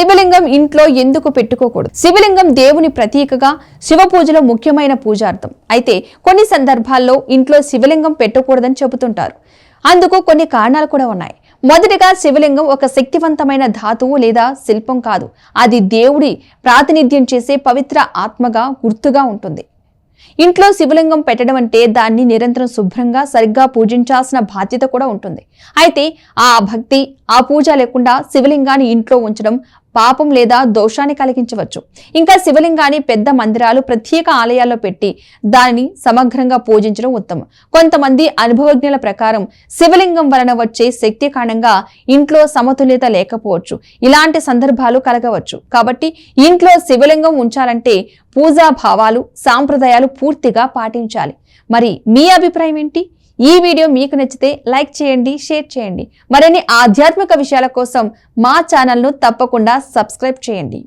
శివలింగం ఇంట్లో ఎందుకు పెట్టుకోకూడదు? శివలింగం దేవుని ప్రతీకగా శివ పూజలో ముఖ్యమైన పూజార్థం. అయితే కొన్ని సందర్భాల్లో ఇంట్లో శివలింగం పెట్టకూడదని చెబుతుంటారు. అందుకు కొన్ని కారణాలు కూడా ఉన్నాయి. మొదటిగా శివలింగం ఒక శక్తివంతమైన ధాతువు లేదా శిల్పం కాదు. అది దేవుడి ప్రాతినిధ్యం చేసే పవిత్ర ఆత్మగా గుర్తుగా ఉంటుంది. ఇంట్లో శివలింగం పెట్టడం అంటే దాన్ని నిరంతరం శుభ్రంగా సరిగ్గా పూజించాల్సిన బాధ్యత కూడా ఉంటుంది. అయితే ఆ భక్తి ఆ పూజ లేకుండా శివలింగాన్ని ఇంట్లో ఉంచడం పాపం లేదా దోషాన్ని కలిగించవచ్చు. ఇంకా శివలింగాన్ని పెద్ద మందిరాలు ప్రత్యేక ఆలయాల్లో పెట్టి దానిని సమగ్రంగా పూజించడం ఉత్తమం. కొంతమంది అనుభవజ్ఞుల ప్రకారం శివలింగం వలన వచ్చే శక్తి కారణంగా ఇంట్లో సమతుల్యత లేకపోవచ్చు. ఇలాంటి సందర్భాలు కలగవచ్చు. కాబట్టి ఇంట్లో శివలింగం ఉంచాలంటే పూజా భావాలు సాంప్రదాయాలు పూర్తిగా పాటించాలి. మరి మీ అభిప్రాయం ఏంటి? ఈ వీడియో మీకు నచ్చితే లైక్ చేయండి షేర్ చేయండి. మరిన్ని ఆధ్యాత్మిక విషయాల కోసం మా ఛానల్ను తప్పకుండా సబ్స్క్రైబ్ చేయండి.